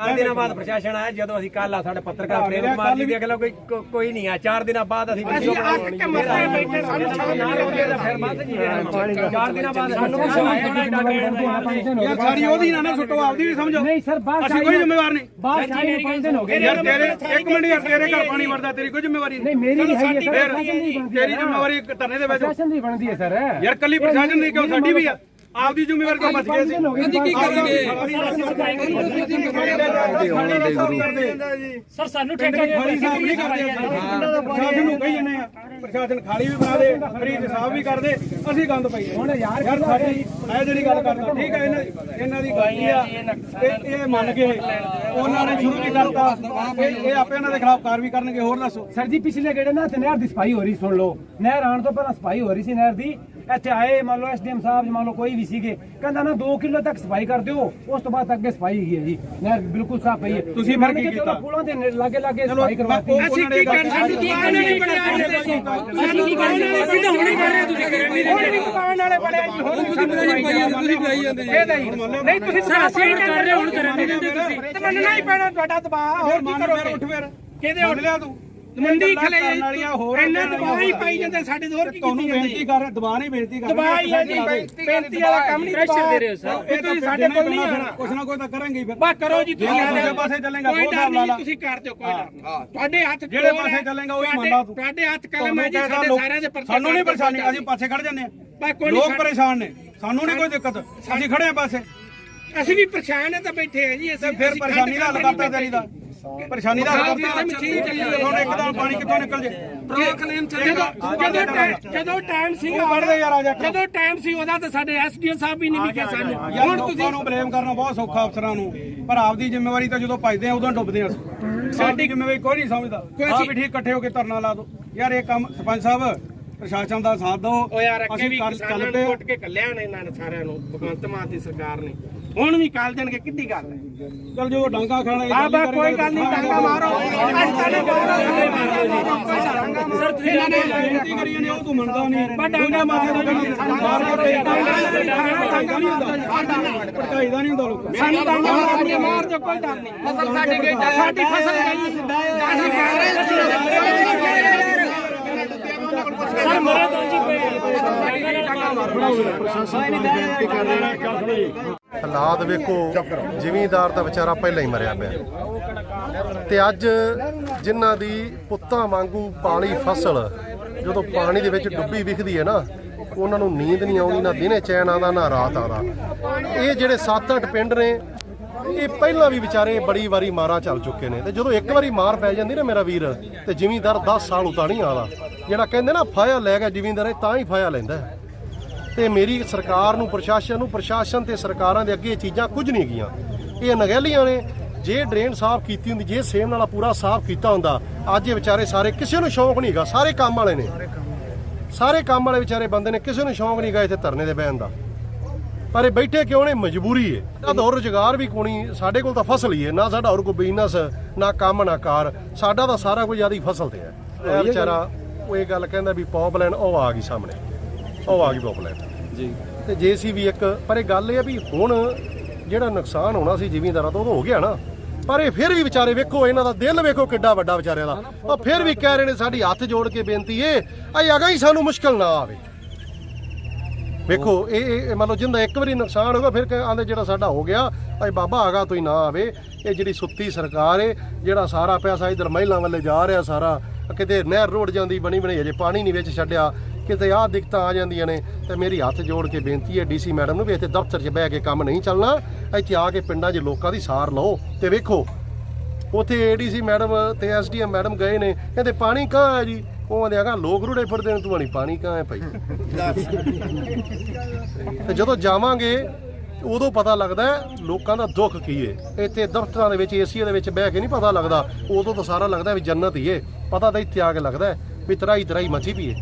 ਚਾਰ ਦਿਨਾਂ ਬਾਅਦ ਪ੍ਰਸ਼ਾਸਨ ਆਇਆ ਜਦੋਂ ਅਸੀਂ ਕੱਲ ਆ ਸਾਡੇ ਪੱਤਰਕਾਰ ਪ੍ਰੇਮ ਕੁਮਾਰ ਜੀ ਦੇਖ ਲਓ ਕੋਈ ਕੋ- ਕੋਈ ਨਹੀਂ ਆ। ਚਾਰ ਦਿਨਾਂ ਬਾਅਦ ਅਸੀਂ ਵੀਡੀਓ ਬਣਾਉਣੀ ਕੇ ਮਸਲੇ ਬੈਠੇ ਸਾਨੂੰ ਫਿਰ ਬਸ ਜੀ ਚਾਰ ਦਿਨਾਂ ਬਾਅਦ ਸਾਨੂੰ ਯਾਰ ਸਾਰੀ ਉਹਦੀ ਨਾ ਨਾ ਸੁੱਟੋ ਆਪਦੀ ਵੀ ਸਮਝੋ ਨਹੀਂ ਸਰ ਬਾਹਰ ਅਸੀਂ ਕੋਈ ਜ਼ਿੰਮੇਵਾਰ ਨਹੀਂ। ਬਾਹਰ ਆਏ ਨੂੰ ਪੰਜ ਦਿਨ ਹੋ ਗਏ ਯਾਰ ਤੇਰੇ ਇੱਕ ਮਿੰਟ ਯਾਰ ਤੇਰੇ ਘਰ ਪਾਣੀ ਵਰਦਾ ਤੇਰੀ ਕੋਈ ਜ਼ਿੰਮੇਵਾਰੀ ਨਹੀਂ। ਮੇਰੀ ਨਹੀਂ ਹੈਗੀ ਹੈ ਫਿਰ ਸਰ ਪ੍ਰਸ਼ਾਸਨ ਦੀ ਬਣਦੀ ਤੇਰੀ ਜ਼ਿੰਮੇਵਾਰੀ ਇੱਕ ਧਰਨੇ ਦੇ ਵਿੱਚ ਪ੍ਰਸ਼ਾਸਨ ਦੀ ਬਣਦੀ ਹੈ ਸਰ। ਯਾਰ ਕੱਲੀ ਪ੍ਰਸ਼ਾਸਨ ਨਹੀਂ ਕਿਉਂ ਸਾਡੀ ਵੀ ਆ? ਆਪਦੀ ਜ਼ਿੰਮੇਵਾਰੀ ਕਿਉਂ ਬਚ ਗਏ ਸੀ। ਅਸੀਂ ਕੀ ਕਰਾਂਗੇ? ਸਰ ਸਾਨੂੰ ਠੇਕਾ ਖਾਲੀ ਸਾਹਿਬ ਨਹੀਂ ਕਰਦੇ। ਪ੍ਰਸ਼ਾਸਨ ਨੂੰ ਕਹੀ ਜਾਂਦੇ ਆ ਪ੍ਰਸ਼ਾਸਨ ਖਾਲੀ ਵੀ ਬਣਾ ਦੇ ਫਰੀਦ ਸਾਹਿਬ ਵੀ ਕਰਦੇ। ਅਸੀਂ ਗੰਦ ਪਈਏ ਹੁਣ ਯਾਰ ਯਾਰ ਸਾਡੀ ਇਹ ਜਿਹੜੀ ਗੱਲ ਕਰਦਾ ਠੀਕ ਹੈ ਇਹਨਾਂ ਇਹਨਾਂ ਦੀ ਗਲਤੀ ਆ। ਇਹ ਇਹ ਮੰਨ ਗਏ ਉਹਨਾਂ ਨੇ ਸ਼ੁਰੂ ਵੀ ਕਰਤਾ। ਇਹ ਆਪੇ ਇਹਨਾਂ ਦੇ ਖਿਲਾਫ ਕਾਰਵਾਈ ਕਰਨਗੇ ਹੋਰ ਦੱਸੋ। ਸਰ ਜੀ ਪਿਛਲੇ ਗੇੜੇ ਨਾ ਤੇ ਨਹਿਰ ਦੀ ਸਫ਼ਾਈ ਹੋ ਰਹੀ ਸੁਣ ਲਓ। ਨਹਿਰ ਆਉਣ ਤੋਂ ਪਹਿਲਾਂ ਸਫ਼ਾਈ ਹੋ ਰਹੀ ਸੀ ਨਹਿਰ ਦੀ। ਇੱਥੇ ਆਏ ਮੰਨ ਲਓ ਐਸਡੀਐਮ ਸਾਹਿਬ ਮੰਨ ਲਓ ਕੋਈ ਵੀ ਸੀਗੇ ਕਹਿੰਦਾ ਨਾ 2 ਕਿਲੋ ਤੱਕ ਸਫ਼ਾਈ ਕਰ ਦਿਓ ਉਸ ਤੋਂ ਬਾਅਦ ਅੱਗੇ ਸਫ਼ਾਈ ਹੈਗੀ ਹੈ ਜੀ। ਨਹਿਰ ਬਿਲਕੁਲ ਸਾਫ਼ ਪਈ ਹੈ। ਤੁਸੀਂ ਫਿਰ ਕੀ ਕੀਤਾ? ਪੁਲਾਂ ਦੇ ਲਾਗੇ ਲਾਗੇ ਸਫ਼ਾਈ ਕਰਵਾਤੀ ਅਸੀਂ ਕੀ ਕਰ ਸਾਨੂੰ ਕੀ ਕਰਨਾ? ਨਹੀਂ ਬਣਿਆ ਸਾਨੂੰ ਕੀ ਕਰਨਾ ਅਸੀਂ ਤਾਂ ਹੁਣੇ ਕਰ ਰਹੇ ਤੁਸੀਂ ਕਰਨ ਨਹੀਂ ਦੁਕਾਨ ਵਾਲੇ ਬੜੇ ਜੀ ਹੁਣ ਤੁਸੀਂ ਬਣਾਈ ਤੁਸੀਂ ਬਣਾਈ ਜਾਂਦੇ ਇਹ ਨਹੀਂ ਤੁਸੀਂ ਸਰ ਅਸੀਂ ਕਰ ਰਹੇ ਹੁਣ ਕਰਨ ਨਹੀਂ ਦਿੰਦੇ ਤੁਸੀਂ ਤੇ ਮੰਨਣਾ ਹੀ ਪੈਣਾ ਤੁਹਾਡਾ ਦਬਾਅ। ਹੋਰ ਕੀ ਕਰੋਗੇ? ਉੱਠ ਫਿਰ। ਕਿਹਦੇ ਉੱਠ ਲਿਆ ਤੂੰ? ਮੰਡੀ ਖਲੇ ਇੰਨਾ ਦਬਾਅ ਹੀ ਪਾਈ ਜਾਂਦੇ ਸਾਡੇ ਤੋਂ ਹੋਰ ਕੀ ਤੁਹਾਨੂੰ ਬੇਨਤੀ ਕਰ ਰਿਹਾ ਦਬਾਅ ਨਹੀਂ ਬੇਨਤੀ ਕਰ ਦਬਾਅ ਹੀ ਹੈ ਜੀ ਬੇਨਤੀ ਵਾਲਾ ਕੰਮ ਨਹੀਂ ਪ੍ਰੈਸ਼ਰ ਦੇ ਰਹੇ ਹੋ ਸਰ। ਇਹ ਤੁਸੀਂ ਸਾਡੇ ਕੋਲ ਨਹੀਂ ਆਣਾ ਕੁਛ ਨਾ ਕੋਈ ਤਾਂ ਕਰਾਂਗੇ ਫਿਰ। ਬਾ ਕਰੋ ਜੀ ਤੁਸੀਂ ਦੂਜੇ ਪਾਸੇ ਚੱਲੇਗਾ ਕੋਈ ਡਰ ਨਹੀਂ ਤੁਸੀਂ ਕਰ ਦਿਓ ਕੋਈ ਡਰ ਨਹੀਂ। ਤੁਹਾਡੇ ਹੱਥ ਜਿਹੜੇ ਪਾਸੇ ਹੈ, ਚੱਲੇਗਾ ਉਹੀ ਮੰਨ ਲਾ ਤੂੰ। ਤੁਹਾਡੇ ਹੱਥ ਕਲਮ ਹੈ ਜੀ ਸਾਡੇ ਸਾਰਿਆਂ ਦੇ ਪਰਚੇ ਸਾਨੂੰ ਨਹੀਂ ਪਰੇਸ਼ਾਨੀ ਅਸੀਂ ਪਾਸੇ ਖੜ ਕੋਈ ਨਹੀਂ ਲੋਕ ਪਰੇਸ਼ਾਨ ਨੇ। ਸਾਨੂੰ ਨਹੀਂ ਕੋਈ ਦਿੱਕਤ। ਅਸੀਂ ਖੜੇ ਆ ਪਾਸੇ। ਅਸੀਂ ਵੀ ਪਰੇਸ਼ਾਨ ਹੈ ਤਾਂ ਬੈਠੇ ਆ ਜੀ ਤੇ ਅਸੀਂ ਫਿਰ ਪਰੇਸ਼ਾਨੀ ਦਾ ਹੱਲ ਕਰਤਾ ਤੇਰੀ ਦਾ। ਪਰੇਸ਼ਾਨੀ ਦਾ ਹੱਲ ਹਾਂ, ਕਰਤਾ। ਮਸ਼ੀਨ ਚੱਲੀ ਹੈ। ਹੁਣ ਇੱਕਦਮ ਪਾਣੀ ਕਿੱਥੋਂ ਨਿਕਲ ਜੇ? ਪ੍ਰੋਕਲੇਮ ਚੱਲੇਗਾ ਜਦੋਂ ਟਾਈਮ- ਜਦੋਂ ਟਾਈਮ ਸੀ ਤੂੰ ਵੜਦੇ ਯਾਰ ਆ ਜਾ ਕੇ। ਜਦੋਂ ਟਾਈਮ ਸੀ ਉਹਦਾ ਤਾਂ ਸਾਡੇ ਐਸਡੀਓ ਸਾਹਿਬ ਵੀ ਨਹੀਂ ਵਿਖੇ ਸਾਨੂੰ। ਯਾਰ ਹੁਣ ਤੁਸੀਂ ਨੂੰ ਬਲੇਮ ਕਰਨਾ ਬਹੁਤ ਸੌਖਾ ਅਫਸਰਾਂ ਨੂੰ। ਪਰ ਆਪਦੀ ਜ਼ਿੰਮੇਵਾਰੀ ਤਾਂ ਜਦੋਂ ਭਜਦੇ ਆ ਉਦੋਂ ਡੁੱਬਦੇ ਆ ਅਸੀਂ। ਸਾਡੀ ਜ਼ਿੰਮੇਵਾਰੀ ਕੋਈ ਨਹੀਂ ਸਮਝਦਾ। ਆਪ ਵੀ ਠੀਕ ਇਕੱਠੇ ਹੋ ਕੇ ਧਰਨਾ ਲਾ ਦਿਓ। ਯਾਰ ਇਹ ਕੰਮ ਸਰਪੰਚ ਸਾਹਿਬ ਪ੍ਰਸ਼ਾਸਨ ਦਾ ਸਾਥ ਦਿਓ। ਉਹ ਯਾਰ ਅੱਗੇ ਵੀ ਕਿਸਾਨਾਂ ਨੂੰ ਉੱਠ ਕੇ ਕੱਲਿਆ ਨੇ ਇਹਨਾਂ ਨੇ ਸਾਰਿਆਂ ਨੂੰ ਭਗਵੰਤ ਮਾਨ ਦੀ ਸਰਕਾਰ ਨੇ। ਹੁਣ ਵੀ ਕਾਲ ਦੇਣਗੇ ਕਿੱਡੀ ਗੱਲ ਹੈ? ਚਲ ਜੋ ਡਾਂਗਾ ਖਾਣਾ ਇਹ ਆ ਬਾ ਗੱਲ ਕੋਈ ਗੱਲ ਨਹੀਂ। ਡਾਂਗਾ ਮਾਰੋ ਅੱਜ ਤੁਹਾਡੇ ਸਰ ਤੁਸੀਂ ਨੇ ਬੇਨਤੀ ਕਰੀ ਜਾਂਦੇ ਉਹ ਤੂੰ ਮੰਨਦਾ ਨਹੀਂ। ਤੋਂ ਕਹਿੰਦਾ ਮਾਰ। ਕੇ ਤੇ ਭਟਕਾਈ ਦਾ ਨਹੀਂ ਹੁੰਦਾ। ਲੋਕਾਂ ਸਾਨੂੰ ਡਾਂਗਾ ਮਾਰ ਮਾਰ। ਦਿਓ ਕੋਈ ਡਰ ਨਹੀਂ ਫਸਲ ਸਾਡੀ ਗਈ ਸਾਡੀ ਫਸਲ ਗਈ ਕਹਿ ਰਹੇ ਸਰ ਮਰੇ ਤਾਂ ਜੀ ਹਾਲਾਤ ਵੇਖੋ, ਜ਼ਿਮੀਂਦਾਰ ਦਾ ਵਿਚਾਰਾ ਪਹਿਲਾਂ ਹੀ ਮਰਿਆ ਪਿਆ। ਤੇ ਅੱਜ ਜਿਨ੍ਹਾਂ ਦੀ ਪੁੱਤਾਂ ਵਾਂਗੂ ਪਾਲੀ ਫਸਲ, ਜਦੋਂ ਪਾਣੀ ਦੇ ਵਿੱਚ ਡੁੱਬੀ ਵਿਖਦੀ ਹੈ ਨਾ, ਉਹਨਾਂ ਨੂੰ ਨੀਂਦ ਨਹੀਂ ਆਉਂਦੀ, ਨਾ ਦਿਨੇ ਚੈਨ ਆਉਂਦਾ, ਨਾ ਰਾਤ ਆਉਂਦਾ। ਇਹ ਜਿਹੜੇ 7-8 ਪਿੰਡ ਨੇ ਇਹ ਪਹਿਲਾਂ ਵੀ ਵਿਚਾਰੇ ਬੜੀ ਵਾਰੀ ਮਾਰਾਂ ਚੱਲ ਚੁੱਕੇ ਨੇ ਤੇ ਜਦੋਂ ਇੱਕ ਵਾਰੀ ਮਾਰ ਪੈ ਜਾਂਦੀ ਨਾ ਮੇਰਾ ਵੀਰ, ਤੇ ਜ਼ਿਮੀਂਦਾਰ 10 ਸਾਲ ਉਤਾਂ ਨਹੀਂ ਆਲਾ ਜਿਹੜਾ ਕਹਿੰਦੇ ਨਾ ਫਾਇਆ ਲੈ ਗਿਆ ਜ਼ਿਮੀਂਦਾਰ, ਇਹ ਤਾਂ ਹੀ ਫਾਇਆ ਲੈਂਦਾ ਹੈ। ਤੇ ਮੇਰੀ ਸਰਕਾਰ ਨੂੰ, ਪ੍ਰਸ਼ਾਸਨ ਨੂੰ, ਪ੍ਰਸ਼ਾਸਨ ਤੇ ਸਰਕਾਰਾਂ ਦੇ ਅੱਗੇ ਇਹ ਚੀਜ਼ਾਂ ਕੁਝ ਨਹੀਂ ਗਈਆਂ। ਇਹ ਨਗਹਿਲੀਆਂ ਨੇ, ਜੇ ਡਰੇਨ ਸਾਫ਼ ਕੀਤੀ ਹੁੰਦੀ, ਜੇ ਸੇਮ ਨਾਲਾ ਪੂਰਾ ਸਾਫ਼ ਕੀਤਾ ਹੁੰਦਾ, ਅੱਜ ਇਹ ਵਿਚਾਰੇ ਸਾਰੇ ਕਿਸੇ ਨੂੰ ਸ਼ੌਂਕ ਨਹੀਂਗਾ ਸਾਰੇ ਕੰਮ ਵਾਲੇ ਨੇ। ਸਾਰੇ ਕੰਮ ਵਾਲੇ ਵਿਚਾਰੇ ਬੰਦੇ ਨੇ, ਕਿਸੇ ਨੂੰ ਸ਼ੌਂਕ ਨਹੀਂਗਾ ਇੱਥੇ ਧਰਨੇ ਦੇ ਬਹਿਣ ਦਾ। ਪਰ ਇਹ ਬੈਠੇ ਕਿਉਂ ਨੇ? ਮਜਬੂਰੀ ਹੈ। ਸਾਡਾ ਹੋਰ ਰੁਜ਼ਗਾਰ ਵੀ ਕੋਣੀ ਸਾਡੇ ਕੋਲ ਤਾਂ ਫਸਲ ਹੀ ਹੈ। ਨਾ ਸਾਡਾ ਹੋਰ ਕੋਈ ਬਿਜ਼ਨਸ ਨਾ ਕੰਮ ਨਾ ਕਾਰ। ਸਾਡਾ ਤਾਂ ਸਾਰਾ ਕੁਝ ਆਦੀ ਫਸਲ ਤੇ ਹੈ। ਇਹ ਵਿਚਾਰਾ ਉਹ ਇਹ ਗੱਲ ਕਹਿੰਦਾ ਵੀ ਪੌਪਲਾਈਨ ਉਹ ਆ ਗਈ ਸਾਹਮਣੇ। ਉਹ ਆ ਗਈ ਪੌਪਲਾਈਨ ਜੀ। ਤੇ ਜੇਸੀਬੀ ਇੱਕ ਪਰ ਇਹ ਗੱਲ ਇਹ ਆ ਵੀ ਹੁਣ ਜਿਹੜਾ ਨੁਕਸਾਨ ਹੋਣਾ ਸੀ ਜ਼ਿਮੀਂਦਾਰਾਂ ਤੋਂ ਉਹ ਹੋ ਗਿਆ ਨਾ। ਪਰ ਇਹ ਫਿਰ ਵੀ ਵਿਚਾਰੇ ਵੇਖੋ ਇਹਨਾਂ ਦਾ ਦਿਲ ਵੇਖੋ ਕਿੱਡਾ ਵੱਡਾ ਵਿਚਾਰਿਆਂ ਦਾ। ਉਹ ਫਿਰ ਵੀ ਕਹਿ ਰਹੇ ਨੇ ਸਾਡੀ ਹੱਥ ਜੋੜ ਕੇ ਬੇਨਤੀ ਏ ਆ ਅਗਾ ਹੀ ਸਾਨੂੰ ਮੁਸ਼ਕਲ ਨਾ ਆਵੇ। ਵੇਖੋ, ਇਹ ਇਹ ਮੰਨ ਲਓ ਜਿੰਦਾ ਇੱਕ ਵਾਰੀ ਨੁਕਸਾਨ ਹੋਗਾ ਫਿਰ ਆਂਦੇ ਜਿਹੜਾ ਸਾਡਾ ਹੋ ਗਿਆ ਅਏ ਬਾਬਾ ਆਗਾ ਤੁਸੀਂ ਨਾ ਆਵੇ। ਇਹ ਜਿਹੜੀ ਸੁੱਤੀ ਸਰਕਾਰ ਏ, ਜਿਹੜਾ ਸਾਰਾ ਪੈਸਾ ਇਧਰ ਮਹਿਲਾਂ ਵੱਲੇ ਜਾ ਰਿਹਾ ਸਾਰਾ, ਕਿਤੇ ਨਹਿਰ ਰੋੜ ਜਾਂਦੀ, ਬਣੀ ਬਣੀ ਅਜੇ ਪਾਣੀ ਨਹੀਂ ਵਿੱਚ ਛੱਡਿਆ, ਕਿਤੇ ਆਹ ਦਿੱਕਤਾਂ ਆ ਜਾਂਦੀਆਂ ਨੇ, ਤੇ ਮੇਰੀ ਹੱਥ ਜੋੜ ਕੇ ਬੇਨਤੀ ਹੈ, ਡੀਸੀ ਮੈਡਮ ਨੂੰ ਵੀ ਇੱਥੇ ਦਫ਼ਤਰ 'ਚ ਬਹਿ ਕੇ ਕੰਮ ਨਹੀਂ ਚੱਲਣਾ, ਇੱਥੇ ਆ ਕੇ ਪਿੰਡਾਂ 'ਚ ਲੋਕਾਂ ਦੀ ਸਾਰ ਲਓ। ਤੇ ਵੇਖੋ, ਉਥੇ ਏਡੀਸੀ ਮੈਡਮ ਤੇ ਐਸਡੀਐਮ ਮੈਡਮ ਗਏ ਨੇ, ਕਹਿੰਦੇ ਪਾਣੀ ਕਹਾਂ ਹੈ ਜੀ? ਉਹ ਆਂਦੇ ਆਗਾ ਲੋਕ ਰੁੜੇ ਫਿਰਦੇ ਨੇ, ਤੂੰ ਨਹੀਂ ਪਾਣੀ ਕਾਂ ਹੈ ਭਾਈ? ਤੇ ਜਦੋਂ ਜਾਵਾਂਗੇ, ਉਦੋਂ ਪਤਾ ਲੱਗਦਾ ਲੋਕਾਂ ਦਾ ਦੁੱਖ ਕੀ ਹੈ ਇੱਥੇ ਦਫ਼ਤਰਾਂ ਦੇ ਵਿੱਚ ਏਸੀ ਦੇ ਵਿੱਚ ਬਹਿ ਕੇ ਨਹੀਂ ਪਤਾ ਲੱਗਦਾ। ਉਦੋਂ ਤਾਂ ਸਾਰਾ ਲੱਗਦਾ ਵੀ ਜੰਨਤ ਹੀ ਹੈ ਪਤਾ ਤਾਂ ਇੱਥੇ ਆ ਕੇ ਲੱਗਦਾ ਵੀ ਤਰਾਈ ਤਰਾਈ ਮੱਚੀ ਵੀ ਹੈ